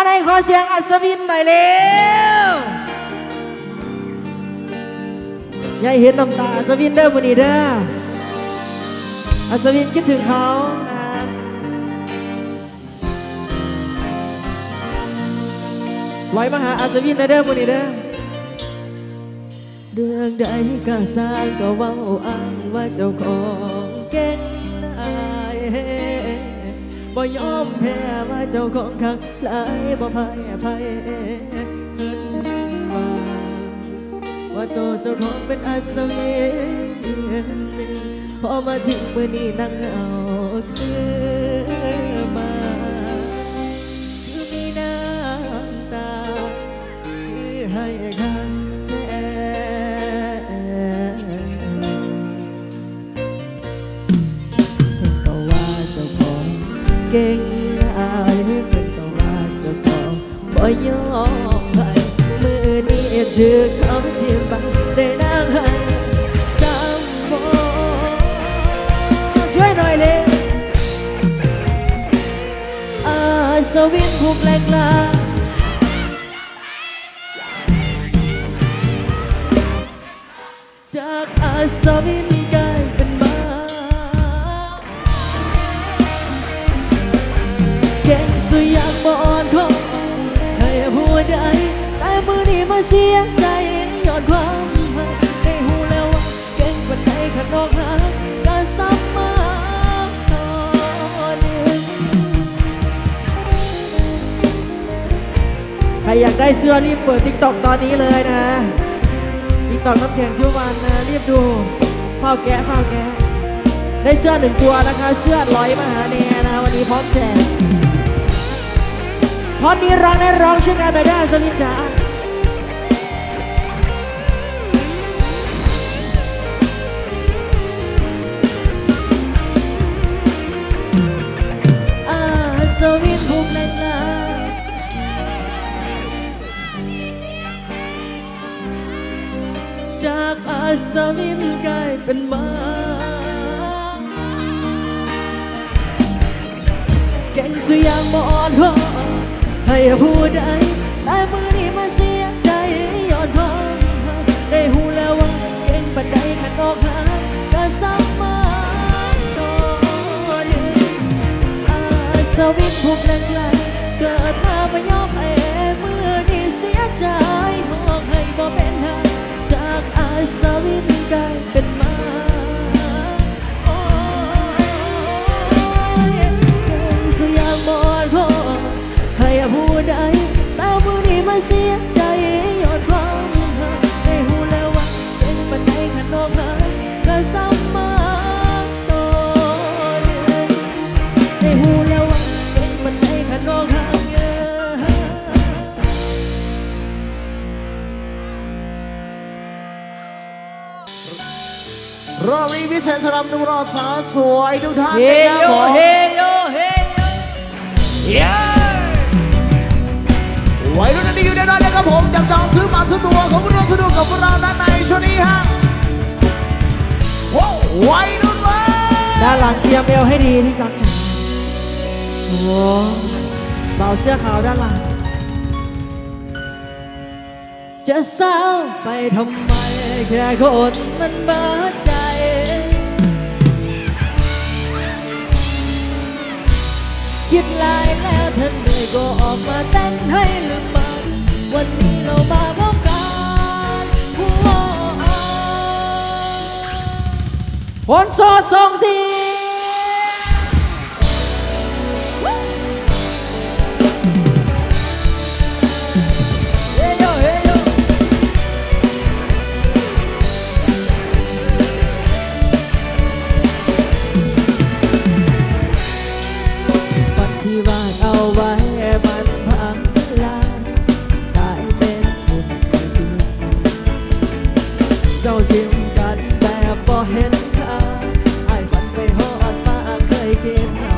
อันไหนขอเสียงอัศวินหน่อยเร็วอยาให้เห็นน้ำตาอัศวินเด้อมื้อนี้เด้ออัศวินคิดถึงเขานะลอยมาหาอัศวินนะเด้อมื้อนี้เด้อเรื่องใดก็สร้างก็เว้าอ้างว่าเจ้าของเก่งหลาย บ่ยอมแพ้ว่าเจ้าของข้างหลายบ่พ่ายอภัยขึ้นมาว่าตัวเจ้าของเป็นอัศวินพอมาถึงมือนี้นั่งเอาคืน เก่งอายเป็นก็ว่าเจ้าของบ่ยอมไปมือนี้ถือคำที่บังได้นั่งให้จำบ่ช่วยหน่อยเลยอาสวินผูกแหลกลาจากอาสวิน เสียใจย้อนความหักได้หูแล้วว่าเก่งปันใดขันนอกหาก็ซ้ำมาตอนหนึ่งใครอยากได้เสื้อรีบเปิดทิกตอกตอนนี้เลยนะติ๊กตอกน้ำแข็งทุกวันนะรีบดูเฝ้าแกะเฝ้าแกะได้เสื้อหนึ่งตัวนะคะ เสื้อร้อยมหาเนนะวันนี้พร้อมแจกพร้อมนี้ร้องได้ร้องช่วยกันหน่อยได้สมินจ๋าอา สมินกลายเป็นมาแก่งสุยางบ่อ่อนพอให้ผู้ใดแต่มือนี้มาเสียใจย้อนพอได้หูแล้วว่าเก่งปันใดขันออกหาก็ซ้ำมาต่อหนึ่งอาสวินผูกแรงไหลเกิดมาไม่ยอมแพ้มือนี้เสียใจ นี้พิเศษสำหรับหนุ่มรอสาวสวยทุกท่านเฮนะครับโยผมเฮโยเฮโยเย้วัยรุ่นนั้นดีอยู่แน่นอนนะครับผมจับจองซื้อมาซื้อตัวของร่วมสนุกกับพวกเราด้านในช่วงนี้ฮะว้าววัยรุ่นเลย ด้านหลังเตรียมเอวให้ดีที่รักจ๋าโอ้โหเบาเสื้อขาวด้านหลัง จะเศร้าไปทำไมแค่คนมันเบิดใจ คิดหลายแล้วเธอเหนื่อยก็ออกมาเต้นให้ลืมมันวันนี้เรามาพบกันโอ้โหคนโสดส่งเสียเ give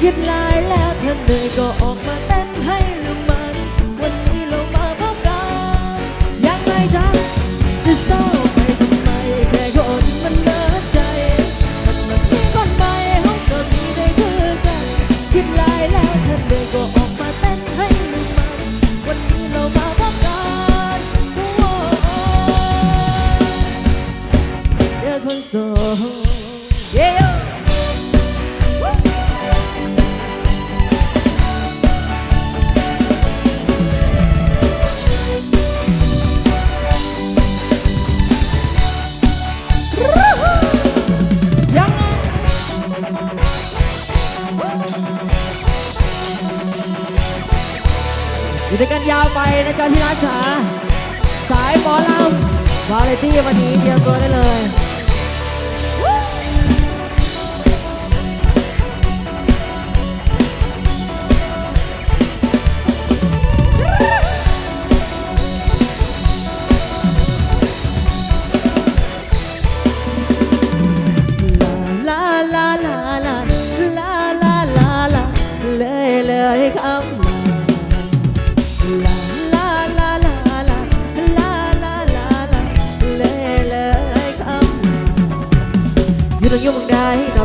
คิดลายแล้วเธอเหนื่อยก็ออกมา อลิตี้วันนี้เตรียมตัวได้เลย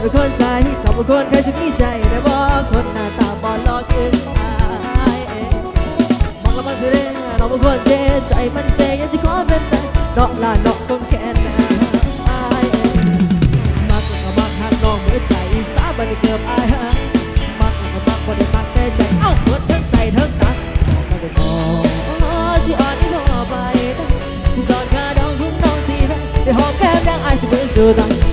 เป็นคนใจเจ้าเป็นคนใครสิมีใจแต่บ่คนหน้าตาบอหล่อคืออายมองแล้วมันสิเร่เราเป็นคนเจ็บใจมันเซยังสิขอเป็นแต่นอกลานอกคนแค่นั้ายมากกว่ามักหักน้องเมื่อใจสาบันเกือบอายมากกว่ามักบ่ได้มักแต่ใจเอ้าเบิดทั้งใส่ทั้งตักมาได้บ่สิอ่อนที่พอไปสอนข้าดองคุณน้องสีแพ้ได้หอมแก้มดังอายสิเบิ่สุดตาง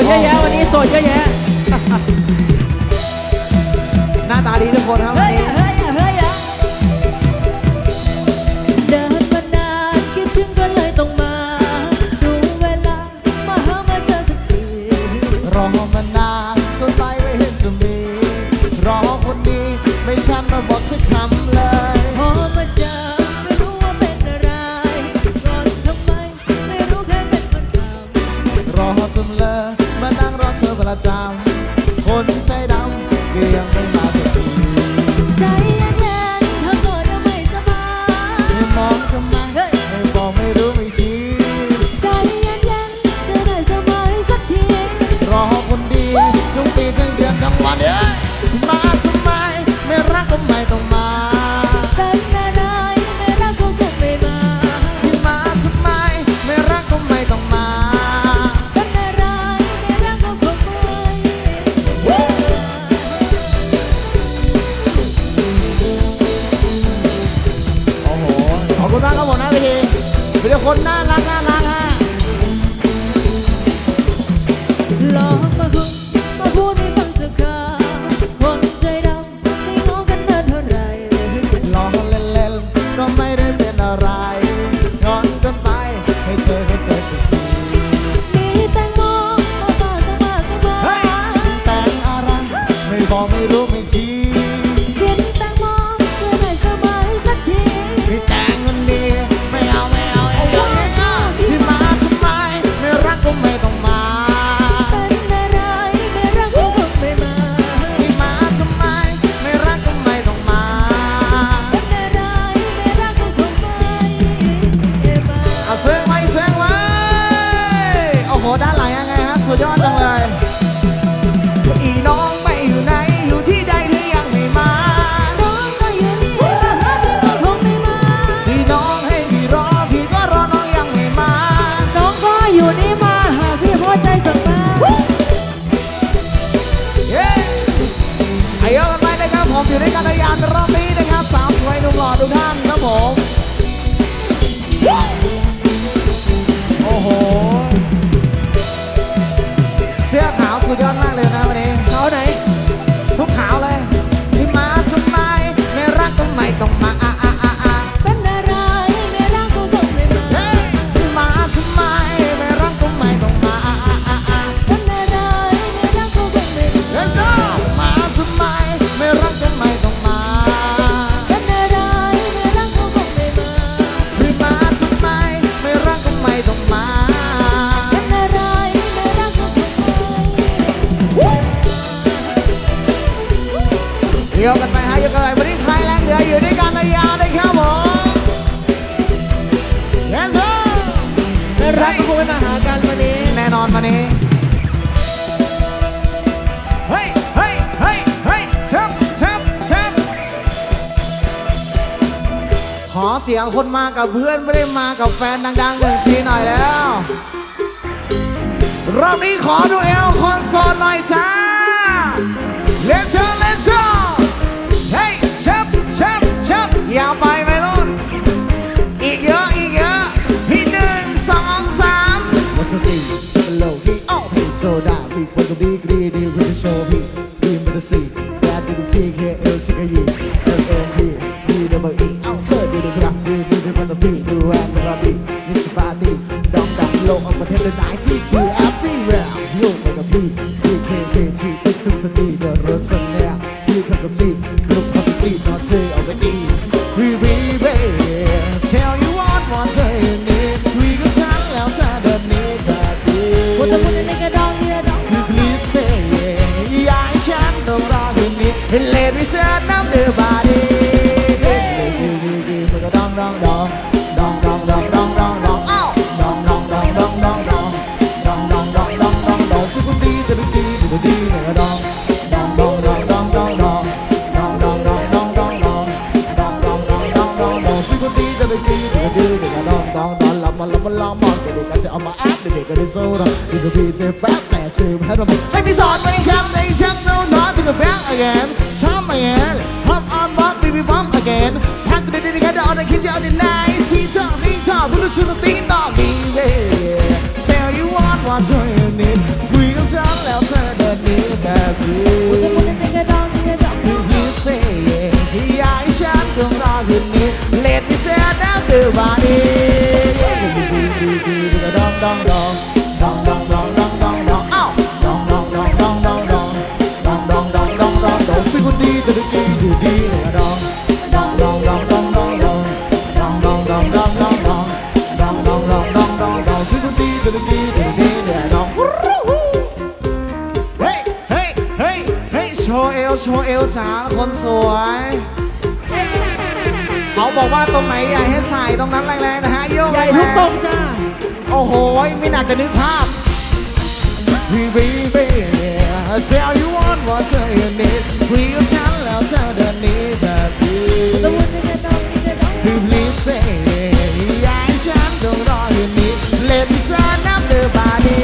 ดเยอะแยะวันนี้โสดเยอะแยะ หน้าตาดีทุกคนครับ Yeah. ขอเสียงคนมากับเพื่อนไม่ได้มากับแฟนดังๆหนึ่งทีหน่อยแล้ว รอบนี้ขอดูเอลคอนโซลหน่อยจ้า Let's go Let's go Hey ชับชับชัอย่าไปไหมลูกอีกเยอะอีกเยอะพี่หนึ่งสองสาม What's the thing? Slow, he always slow down. We want to be Let me shut down the ดีดีก็ดองดองดองดองดองดองดองดองดองอ้ดองดองดองดองดองดองดองดองดองดองดองดองเป็นคดีจะดีดีดีดีดองดองดองดองดองดองดองดองดองดองดองดองดองดองดองดองดองดองดองเป็นคดีจะดีดีดีดีดองเฮ้เฮ้เฮ้เฮ้โชว์เอวโชว์เอวจ้าคนสวยเขาบอกว่าตรงไหนใหญ่ให้ใส่ตรงนั้นแรงๆนะฮะโยกใหญ่ทุกตรงจ้า อ้โห ไม่น่าจะนึกภาพ We baby I tell you want what you need We can tell now tell the need that you We please say อยากให้ฉันต้องรออยู่นี่ Let me sign up the body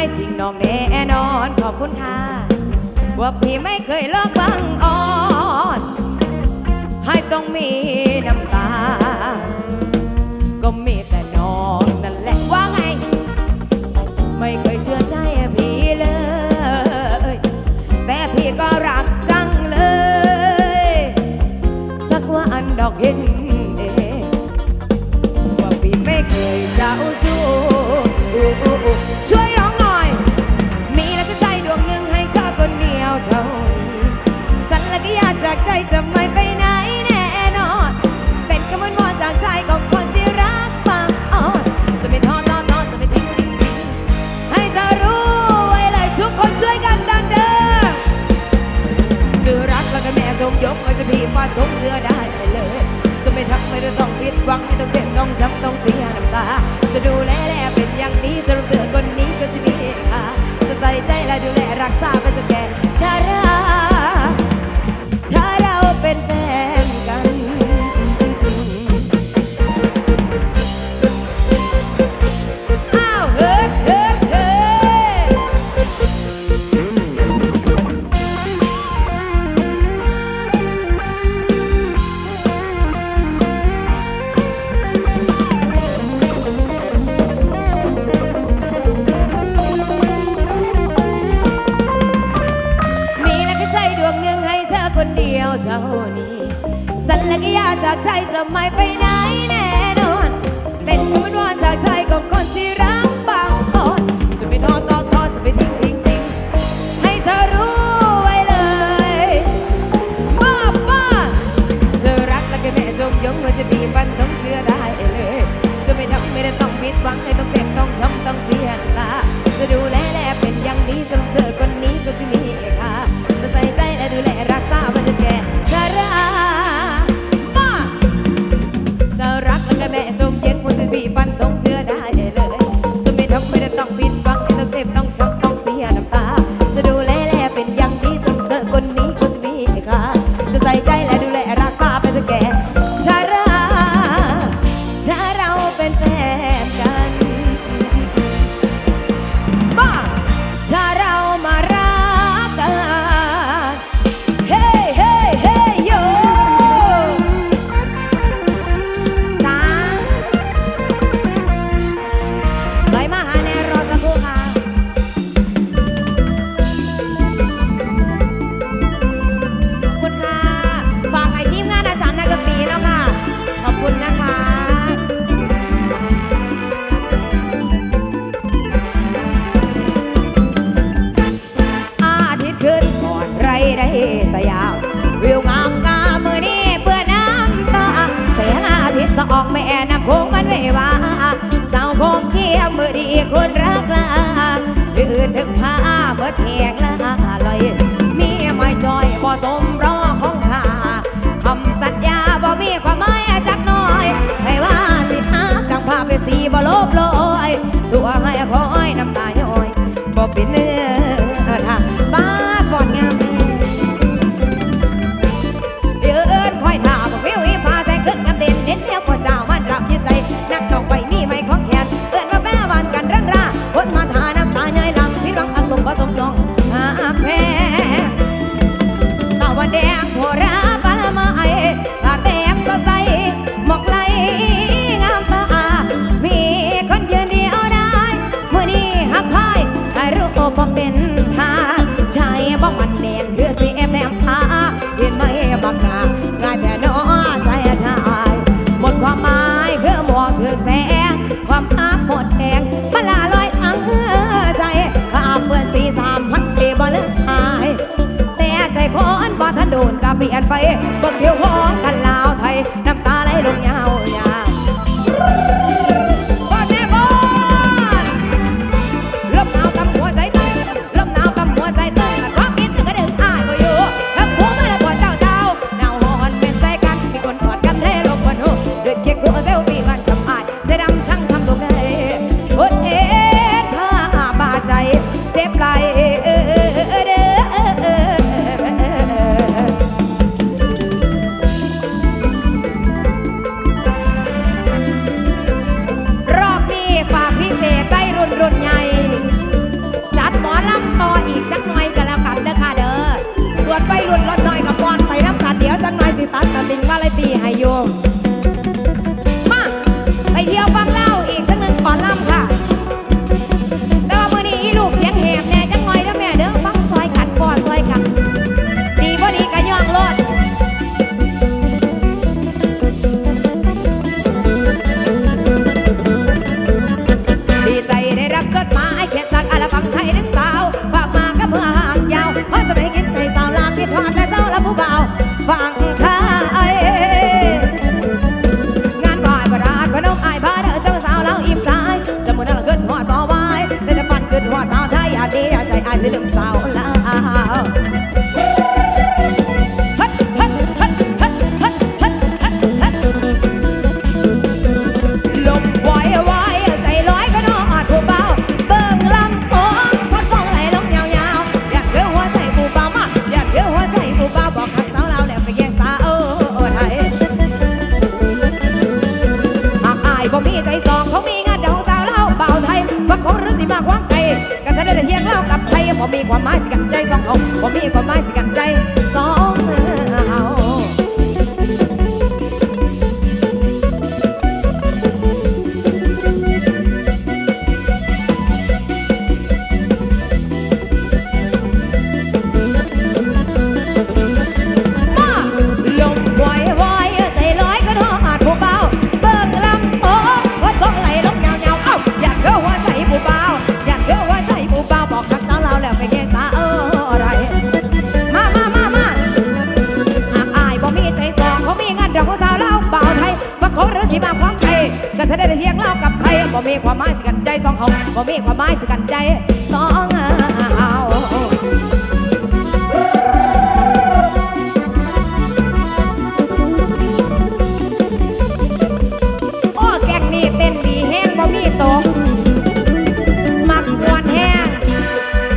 ไม่ทิ้งน้องแน่นอนขอบคุณค่ะ ว่าพี่ไม่เคยเลิกบังอ่อน ให้ต้องมีน้ำตา ก็มีแต่น้องนั่นแหละว่าไง ไม่เคยเชื่อใจพี่เลย แต่พี่ก็รักจังเลย สักว่าอันดอกเห็นเองว่าพี่ไม่เคยเจ้าชู้ช่วย จากใจจะไม่ไปไหนแน่นอน เป็นคำมั่นวอนจากใจของคนที่รักฟังอ่อนจะไม่ท้อท้อท้อจะไม่ทิ้งทิ้งทิ้งให้เธอรู้ไว้เลยทุกคนช่วยกันดังเดิมจะรักแล้วก็แม่ทรงยกก็จะพี่ฟาดทุกเรือได้ไปเลย จะไม่ทักไม่ต้องผิดหวังไม่ต้องเจ็บต้องจำต้องเสียน้ำตา จะดูแลแลเป็นอย่างนี้จะเตือ